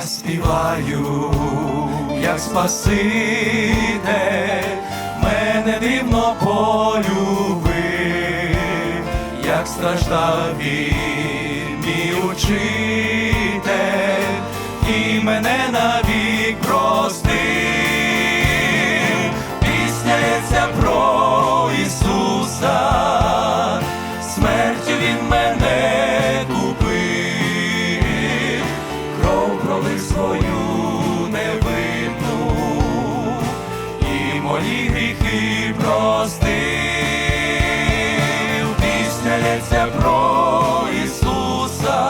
співаю, як Спаситель, мене дивно полюбив, як страждав він, мій учитель, і мене мої гріхи простив. Пісня лється про Ісуса,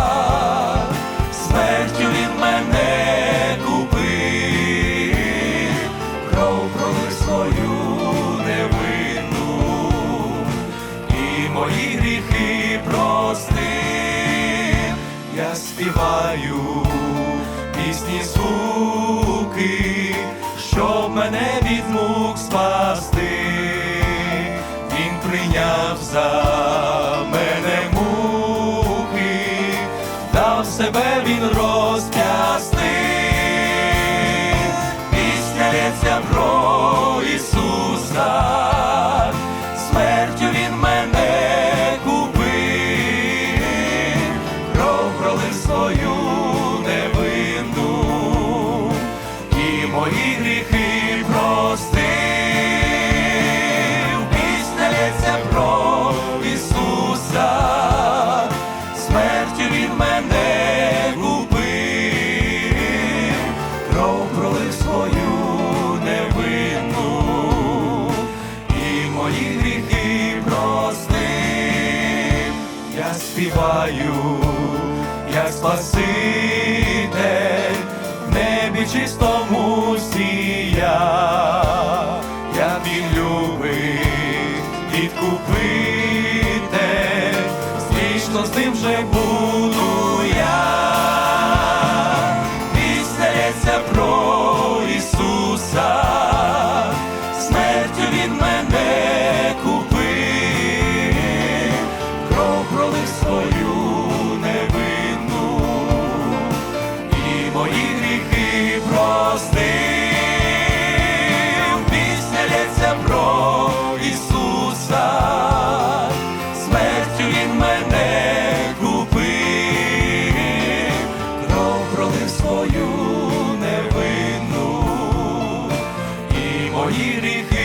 смертю Він мене купив, кров пролив свою невинну, і мої гріхи простив, я співаю пісні звуки, щоб мене від мук спасти, він прийняв за і гріхи простив. Про Ісуса, смертю Він мене купив, кров свою невинну, і мої гріхи простив. Я співаю, як Спаситель, чистому відкупити, вічно з ним вже буду я. Пісня про Ісуса, смертю Він мене купив, кров пролив свою мої гріхи